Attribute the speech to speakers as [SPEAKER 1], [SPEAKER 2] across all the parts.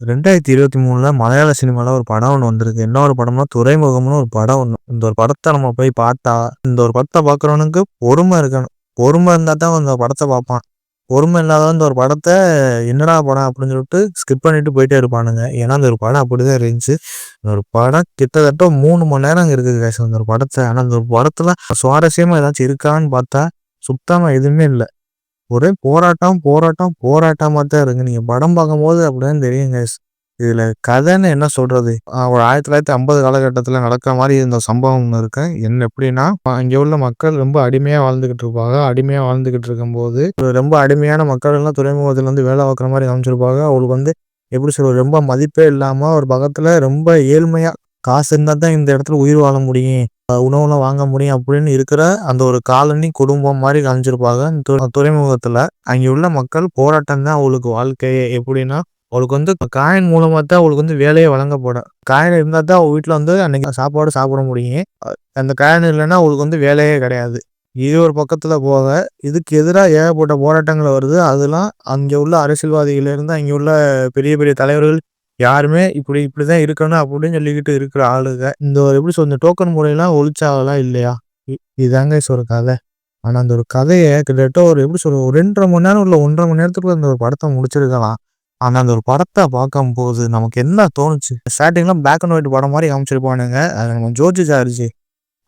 [SPEAKER 1] ரெண்டாயிரத்தி இருபத்தி மூணில் மலையாள சினிமாவில் ஒரு படம் ஒன்று வந்திருக்கு. என்ன ஒரு படம்னா, துறைமுகம்னு ஒரு படம் ஒன்று இந்த ஒரு படத்தை நம்ம போய் பார்த்தா, இந்த ஒரு படத்தை பார்க்குறவனுக்கு பொறுமை இருக்கணும். பொறுமை இருந்தால் தான் இந்த படத்தை பார்ப்பான். பொறுமை இல்லாதவன் இந்த ஒரு படத்தை என்னடா படம் அப்படின்னு சொல்லிட்டு ஸ்கிப் பண்ணிட்டு போயிட்டே இருப்பானுங்க. ஏன்னா, அந்த ஒரு படம் அப்படிதான் இருந்துச்சு. இந்த ஒரு படம் கிட்டத்தட்ட மூணு மணி நேரம் இருக்குது கேஷ் அந்த ஒரு படத்தை ஆனால் அந்த ஒரு படத்தில் சுவாரஸ்யமாக ஏதாச்சும் இருக்கான்னு பார்த்தா, சுத்தமாக எதுவுமே இல்லை ஒரே போராட்டம், போராட்டம், போராட்டமாக தான் இருக்கு. நீங்கள் படம் பார்க்கும்போது அப்படின்னு தெரியுங்க இதில் கதைன்னு என்ன சொல்கிறது ஒரு ஆயிரத்தி தொள்ளாயிரத்தி ஐம்பது காலகட்டத்தில் நடக்கிற மாதிரி இந்த சம்பவம் ஒன்று இருக்கு. என்ன எப்படின்னா, இங்கே உள்ள மக்கள் ரொம்ப அடிமையாக வாழ்ந்துக்கிட்டு இருப்பாங்க. அடிமையாக வாழ்ந்துக்கிட்டு இருக்கும்போது, ரொம்ப அடிமையான மக்கள் எல்லாம் துறைமுகத்துல வந்து வேலை பார்க்குற மாதிரி காமிச்சிருப்பாங்க. அவங்களுக்கு வந்து எப்படி சொல்றது? ரொம்ப மதிப்பே இல்லாமல் ஒரு பக்கத்தில் ரொம்ப ஏழ்மையாக காசு இருந்தால் தான் இந்த இடத்துல உயிர் வாழ முடியும். உணவுலாம் வாங்க முடியும் அப்படின்னு இருக்கிற அந்த ஒரு காலனி குடும்பம் மாதிரி காமிச்சிருப்பாங்க. து துறைமுகத்துல. அங்கே உள்ள மக்கள் போராட்டம் தான் அவளுக்கு வாழ்க்கையே. எப்படின்னா, அவளுக்கு வந்து காயின் மூலமா தான் அவளுக்கு வந்து வேலையை வழங்கப்படும். காயின் இருந்தா தான் அவள் வீட்டில் வந்து அன்னைக்கு சாப்பாடு சாப்பிட முடியும். அந்த காயின் இல்லைன்னா அவளுக்கு வந்து வேலையே கிடையாது. இது ஒரு பக்கத்துல போக, இதுக்கு எதிராக ஏகப்பட்ட போராட்டங்கள் வருது. அதெல்லாம் அங்கே உள்ள அரசியல்வாதிகள்ல இருந்து உள்ள பெரிய பெரிய தலைவர்கள் யாருமே இப்படி இப்படிதான் இருக்கணும் அப்படின்னு சொல்லிக்கிட்டு இருக்கிற ஆளுங்க. இந்த ஒரு எப்படி சொல்றது? டோக்கன் முறையெல்லாம் ஒழிச்சாலாம் இல்லையா? இ இதாங்க ஒரு கதை. ஆனா, அந்த ஒரு கதையை கிட்டத்தட்ட ஒரு எப்படி சொல்ற ஒரு 2 1/2 மணி நேரம் உள்ள ஒன்றரை மணி நேரத்துக்குள்ள அந்த ஒரு படத்தை முடிச்சிருக்கலாம். ஆனா, அந்த ஒரு படத்தை பார்க்கும் போது நமக்கு என்ன தோணுச்சு? ஸ்டார்டிங்லாம் பிளாக் அண்ட் ஒயிட் படம் மாதிரி காமிச்சிருப்பானுங்க. அது நம்ம ஜோஜி சார்ஜி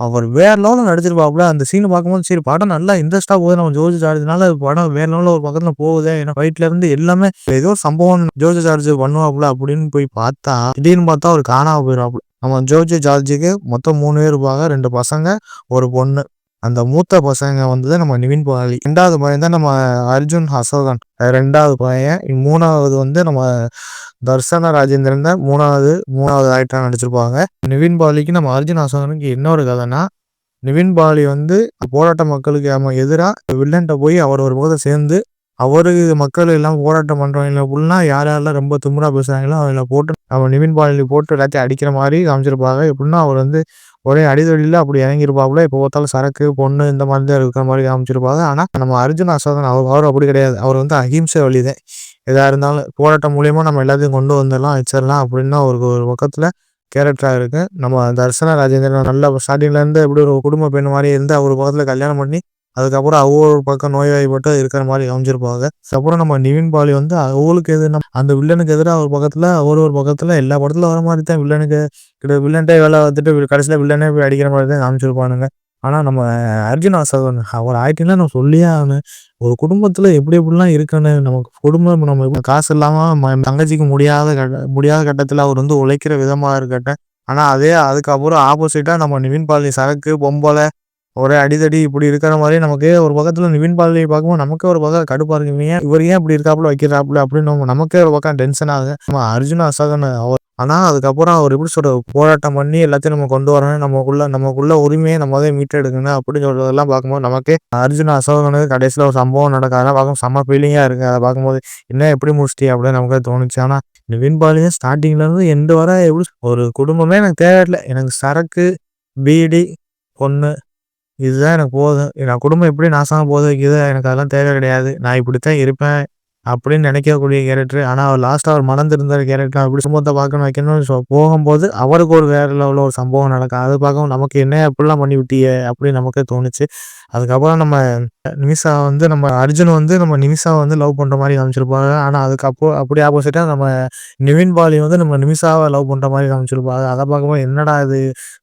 [SPEAKER 1] அவர் வேற லெவலில் நடிச்சிருப்பாப்புல. அந்த சீனை பார்க்கும்போது சரி படம் நல்லா இன்ட்ரெஸ்டாக போகுது. நம்ம ஜோர்ஜ் ஜார்ஜ்னால படம் வேற லெவலில் ஒரு பக்கத்தில் போகுது ஏன்னா ஃபைட்ல இருந்து எல்லாமே ஏதோ சம்பவம் ஜோர்ஜ் ஜார்ஜ் பண்ணுவாப்புல அப்படின்னு போய் பார்த்தா, திடீர்னு பார்த்தா அவர் காணாம போயிடுவாப்புல நம்ம ஜோர்ஜ் ஜார்ஜுக்கு மொத்தம் மூணு பேர் இருப்பாங்க. ரெண்டு பசங்க, ஒரு பொண்ணு. அந்த மூத்த பசங்க வந்து நம்ம நிவின் பாலி. ரெண்டாவது பையன் தான் நம்ம அர்ஜுன் அசோகன். ரெண்டாவது பையன். மூணாவது வந்து நம்ம தர்சன ராஜேந்திரன் தான் 3வது 3வது ஆக்டரா நடிச்சிருப்பாங்க. நிவின் பாலிக்கு நம்ம அர்ஜுன் அசோகனுக்கு என்ன ஒரு கதைன்னா, நிவின் பாலி வந்து போராட்ட மக்களுக்கு நம்ம எதிராக வில்லன்ட்ட போய் அவர் ஒரு பக்கத்தை சேர்ந்து, அவரு மக்கள் எல்லாம் போராட்டம் பண்ணுறவங்கள ஃபுல்லாக யார் யாரெல்லாம் ரொம்ப திமிரா பேசுகிறாங்களோ அவங்கள போட்டு நம்ம நிவின் பாலியில் போட்டு எல்லாத்தையும் அடிக்கிற மாதிரி காமிச்சிருப்பாங்க. எப்படின்னா, அவர் வந்து ஒரே அடிதடியில அப்படி இறங்கியிருப்பாப்புல. இப்போ பார்த்தாலும் சரக்கு, பொண்ணு இந்த மாதிரி தான் இருக்கிற மாதிரி காமிச்சிருப்பாங்க. ஆனால் நம்ம அர்ஜுன் அசோகன் அவர் அவர் அப்படி கிடையாது. அவர் வந்து அஹிம்சை வழிதான். எதா இருந்தாலும் போராட்டம் மூலியமா நம்ம எல்லாத்தையும் கொண்டு வந்துடலாம் வச்சிடலாம் அப்படின்னா அவருக்கு ஒரு பக்கத்துல கேரக்டராக இருக்கு. நம்ம தர்சன ராஜேந்திரன் நல்லா ஸ்டார்டிங்லேருந்து எப்படி ஒரு குடும்ப பெண் மாதிரி இருந்து அவர் பக்கத்துல கல்யாணம் பண்ணி, அதுக்கப்புறம் அவ்வளோ ஒரு பக்கம் நோய்வாய்ப்பட்டு இருக்கிற மாதிரி காமிச்சிருப்பாங்க. அதுக்கப்புறம் நம்ம நிவின் பாலி வந்து அவங்களுக்கு நம்ம அந்த வில்லனுக்கு எதிராக ஒரு பக்கத்தில் ஒரு ஒரு பக்கத்தில் எல்லா படத்துல வர மாதிரி தான் வில்லனுக்கு கிட்ட வில்லன்ட்டே வேலை வந்துட்டு கடைசியில் வில்லனே போய் அடிக்கிற மாதிரி தான் காமிச்சிருப்பானுங்க. ஆனால் நம்ம அர்ஜுன் அசோகன் அவர் ஆயிட்டினா நம்ம சொல்லியே ஆகணும். ஒரு குடும்பத்தில் எப்படி எப்படிலாம் இருக்குன்னு நமக்கு குடும்பம் நம்ம காசு இல்லாமல் தங்கச்சிக்கு முடியாத கட்ட முடியாத கட்டத்தில் அவர் வந்து உழைக்கிற விதமாக இருக்கட்டும். ஆனால் அதே அதுக்கப்புறம் ஆப்போசிட்டாக நம்ம நிவின் பாலி சரக்கு, பொம்பளை, ஒரே அடிதடி இப்படி இருக்கிற மாதிரி நமக்கு ஒரு பக்கத்தில் நிவின் பாலியை பார்க்கும்போது நமக்கே ஒரு பக்கம் கடுப்பா இருக்கு. ஏன் இவர் ஏன் இப்படி இருக்காப்புல, வைக்கிறாப்புல அப்படின்னு நம்ம நமக்கே ஒரு பக்கம் டென்ஷன் ஆகுது. நம்ம அர்ஜுன் அசோகன் அவர் ஆனால் அதுக்கப்புறம் அவர் எப்படி சொல்கிற போராட்டம் பண்ணி எல்லாத்தையும் நம்ம கொண்டு வரணும். நமக்குள்ள நமக்குள்ள உரிமையை நம்ம தான் மீட்டெடுக்கணும் அப்படின்னு சொல்றதெல்லாம் பார்க்கும்போது நமக்கே அர்ஜுன் அசோகனுக்கு கடைசியில் ஒரு சம்பவம் நடக்கும். அதெல்லாம் பார்க்கும்போது செம்ம ஃபீலிங்கா இருக்கு. அதை பார்க்கும்போது என்ன எப்படி முடிச்சிட்டி அப்படின்னு நமக்கு தோணுச்சு. ஆனால் நிவின் பாலியும் ஸ்டார்டிங்லேருந்து எண்டு வர எப்படி ஒரு குடும்பமே எனக்கு தேவையில்லை எனக்கு சரக்கு, பீடி, பொண்ணு இதுதான் எனக்கு போதும். என் குடும்பம் எப்படி நாசமாக போது வைக்கிதோ எனக்கு அதெல்லாம் தேவை கிடையாது. நான் இப்படித்தான் இருப்பேன் அப்படின்னு நினைக்கக்கூடிய கேரக்டர். ஆனால் அவர் லாஸ்ட்டாக அவர் மறந்துருந்த கேரக்டர் அப்படி சம்பவத்தை பார்க்கணும் வைக்கணும்னு சொ போகும்போது அவருக்கு ஒரு வேற லெவலில் ஒரு சம்பவம் நடக்கும். அது பார்க்கவும் நமக்கு என்ன அப்படிலாம் பண்ணி விட்டியே அப்படின்னு நமக்கு தோணுச்சு. அதுக்கப்புறம் நம்ம நிமிஷா வந்து நம்ம அர்ஜுன் வந்து நம்ம நிமிஷாவை வந்து லவ் பண்ணுற மாதிரி காமிச்சிருப்பாங்க. ஆனால் அதுக்கப்புறம் அப்படி ஆப்போசிட்டாக நம்ம நிவின் பாலி வந்து நம்ம நிமிஷாவை லவ் பண்ணுற மாதிரி காமிச்சிருப்பாங்க. அதை பார்க்கும்போது என்னடா இது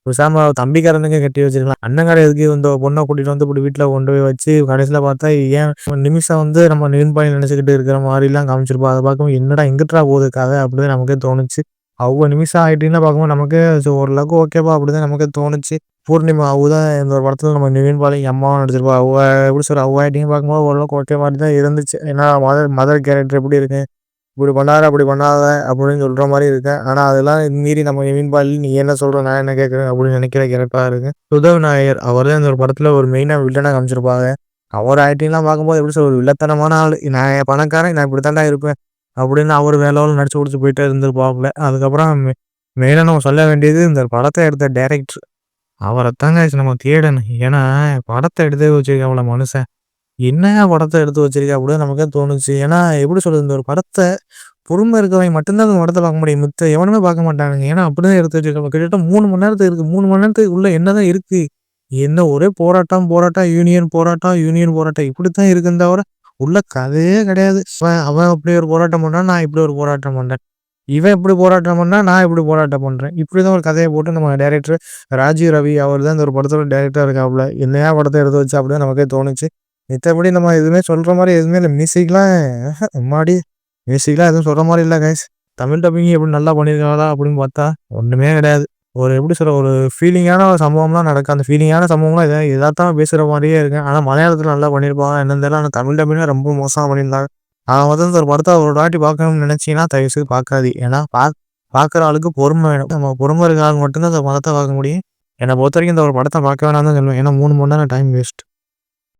[SPEAKER 1] விசாம தம்பிக்காரனுக்கே கட்டி வச்சிருக்கலாம். அண்ணங்காரன் எதுக்கு இந்த பொண்ணை கூட்டிகிட்டு வந்து இப்படி வீட்டில் கொண்டு போய் வச்சு கடைசியில் பார்த்தா ஏன் நிமிஷா வந்து நம்ம நிவின் பாலி நினச்சிக்கிட்டு இருக்கிற அப்படிங்கிற மாதிரிலாம் காமிச்சிருப்போம் அதை பார்க்கும்போது என்னடா எங்கிட்டா போகுது கதை அப்படின்னு நமக்கே தோணுச்சு. அவ்வளோ நிமிஷம் ஆகிட்டுன்னா பார்க்கும்போது ஸோ ஓரளவுக்கு ஓகேப்பா அப்படிதான் நமக்கு தோணுச்சு. பூர்ணிமா அவ தான் இந்த ஒரு படத்தில் நம்ம நிவின் பாலிக்கு அம்மாவும் நடிச்சிருப்பா. அவ எப்படி சொல்கிற அவ ஆக்டிங் பார்க்கும்போது ஓரளவுக்கு ஓகே மாதிரி தான் இருந்துச்சு. ஏன்னா மதர் மதர் கேரக்டர் எப்படி இருக்கு? இப்படி பண்ணாத, அப்படி பண்ணாத அப்படின்னு சொல்கிற மாதிரி இருக்கேன் ஆனால் அதெல்லாம் மீறி நம்ம நிவின் பாலி நீ என்ன சொல்கிற நான் என்ன கேட்குறேன் அப்படின்னு நினைக்கிற கேரக்டராக இருக்கு. சுதவ் நாயர் அவர் தான் இந்த ஒரு படத்தில் ஒரு மெயினாக வில்லனாக காமிச்சிருப்பாங்க. அவர் ஆக்டிங்லாம் பார்க்கும்போது எப்படி சொல்றது? வில்லத்தனமான ஆள் நான் பணக்காரன், நான் இப்படித்தான்டா இருப்பேன் அப்படின்னு அவர் வேலை நடிச்சு கொடுத்து போயிட்டே இருந்திருப்பாப்புல. அதுக்கப்புறம் மெயினாக நம்ம சொல்ல வேண்டியது இந்த படத்தை எடுத்த டேரெக்ட்ரு அவரை தாங்க நம்ம தேடணும். ஏன்னா, படத்தை எடுத்தே வச்சிருக்காப்புல மனுஷன். என்னய்யா படத்தை எடுத்து வச்சிருக்க அப்படின்னு நமக்கே தோணுச்சு. ஏன்னா, எப்படி சொல்றது? இந்த ஒரு படத்தை பொறுமை இருக்கவங்க மட்டும்தான் அந்த படத்தை பார்க்க முடியும் மித்த எவனுமே பார்க்க மாட்டானுங்க ஏன்னா அப்படிதான் எடுத்து வச்சிருக்காங்க கிட்டத்தட்ட மூணு மணி நேரத்துக்கு இருக்கு மூணு மணி நேரத்துக்கு உள்ள என்னதான் இருக்கு என்ன ஒரே போராட்டம் போராட்டம் யூனியன் போராட்டம் யூனியன் போராட்டம் இப்படித்தான் இருக்குன்னு தவிர உள்ள கதையே கிடையாது. அவன் அவன் ஒரு போராட்டம் பண்றான் நான் இப்படி ஒரு போராட்டம் பண்ணேன் இவன் இப்படி போராட்டம் பண்ணா நான் இப்படி போராட்டம் பண்ணுறேன் இப்படி தான் ஒரு கதையை போட்டு நம்ம டேரக்டர் ராஜீவ் ரவி அவர் தான் இந்த ஒரு படத்தோட டேரக்டர் இருக்காப்புல. என்னையா படத்தை எடுத்து வச்சு அப்படின்னு நமக்கே தோணுச்சு. மித்தபடி நம்ம எதுவுமே சொல்கிற மாதிரி எதுவுமே இல்லை. மியூசிக்லாம் முன்னாடி மியூசிக்லாம் எதுவும் சொல்கிற மாதிரி இல்லை கைஸ் தமிழ் டப்பிங் எப்படி நல்லா பண்ணியிருக்காங்களா அப்படின்னு பார்த்தா ஒன்றுமே கிடையாது. ஒரு எப்படி சொல்கிற ஒரு ஃபீலிங்கான ஒரு சம்பவம்லாம் நடக்கும். அந்த ஃபீலிங்கான சம்பவம்லாம் இதை எதாத்தான் பேசுகிற மாதிரியே இருக்கு. ஆனால் மலையாளத்தில் நல்லா பண்ணியிருப்பாங்க. என்னன்னு தெரியல. ஆனால் தமிழ் டப்பிங்லாம் ரொம்ப மோசமாக பண்ணியிருந்தாங்க. நான் வந்து இந்த ஒரு படத்தை ஒரு வாட்டி பார்க்கணும்னு நினச்சிங்கன்னா தயவு செய்து பார்க்காது. ஏன்னா பா பார்க்குற ஆளுக்கு பொறுமை வேணும். நம்ம பொறுமை இருக்க ஆள் மட்டும்தான் அந்த படத்தை பார்க்க முடியும். என்னை பொறுத்த வரைக்கும் இந்த ஒரு படத்தை பார்க்க வேணாம் தான் சொல்லுவேன். ஏன்னா மூணு மணி நேரம் டைம் வேஸ்ட்